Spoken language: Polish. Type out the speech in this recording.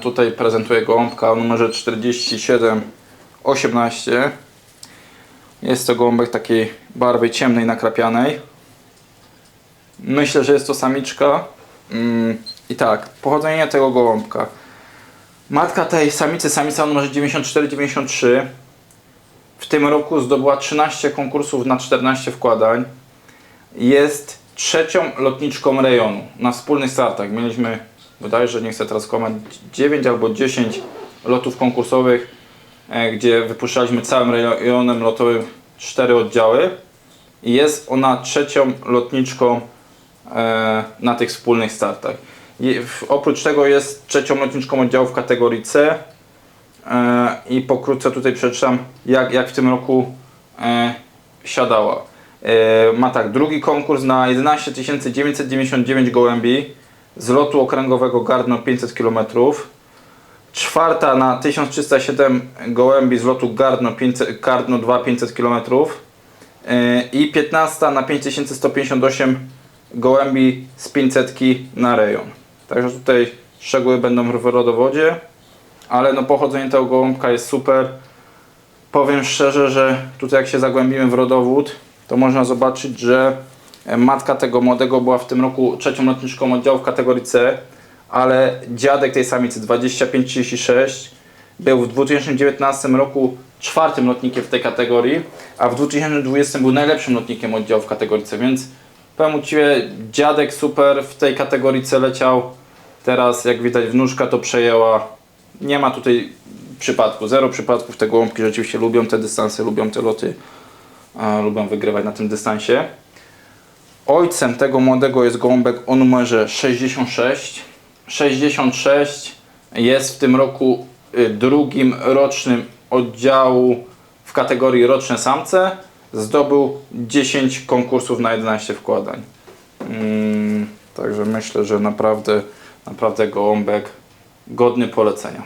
Tutaj prezentuję gołąbka o numerze 4718. Jest to gołąbek takiej barwy ciemnej, nakrapianej. Myślę, że jest to samiczka. Mm, I tak, pochodzenie tego gołąbka. Matka tej samicy, samica o numerze 9493 w tym roku zdobyła 13 konkursów na 14 wkładań. Jest trzecią lotniczką rejonu na wspólnych startach. Mieliśmy, wydaje się, że nie chcę teraz kłamać, 9 albo 10 lotów konkursowych, e, gdzie wypuszczaliśmy całym rejonem lotowym cztery oddziały. I jest ona trzecią lotniczką e, na tych wspólnych startach. Oprócz tego jest trzecią lotniczką oddziału w kategorii C. E, I pokrótce tutaj przeczytam, jak, jak w tym roku siadała. Ma tak, drugi konkurs na 11 999 gołębi z lotu okręgowego Gardno 500 km. Czwarta na 1307 gołębi z lotu Gardno, 500, Gardno 2 500 km. I 15 na 5158 gołębi z 500 na rejon. Także tutaj szczegóły będą w rodowodzie, ale no pochodzenie tego gołąbka jest super. Powiem szczerze, że tutaj jak się zagłębimy w rodowód, to można zobaczyć, że matka tego młodego była w tym roku trzecią lotniczką oddziału w kategorii C, ale dziadek tej samicy 2536 był w 2019 roku czwartym lotnikiem w tej kategorii, a w 2020 był najlepszym lotnikiem oddziału w kategorii C, więc powiem uczciwie, dziadek super w tej kategorii C leciał. Teraz jak widać wnuczka to przejęła. Nie ma tutaj przypadku, zero przypadków. Te gołąbki rzeczywiście lubią te dystanse, lubią te loty, lubią wygrywać na tym dystansie. Ojcem tego młodego jest gołąbek o numerze 66. 66 jest w tym roku y, drugim rocznym oddziału w kategorii roczne samce. Zdobył 10 konkursów na 11 wkładań. Mm, także myślę, że naprawdę, naprawdę gołąbek godny polecenia.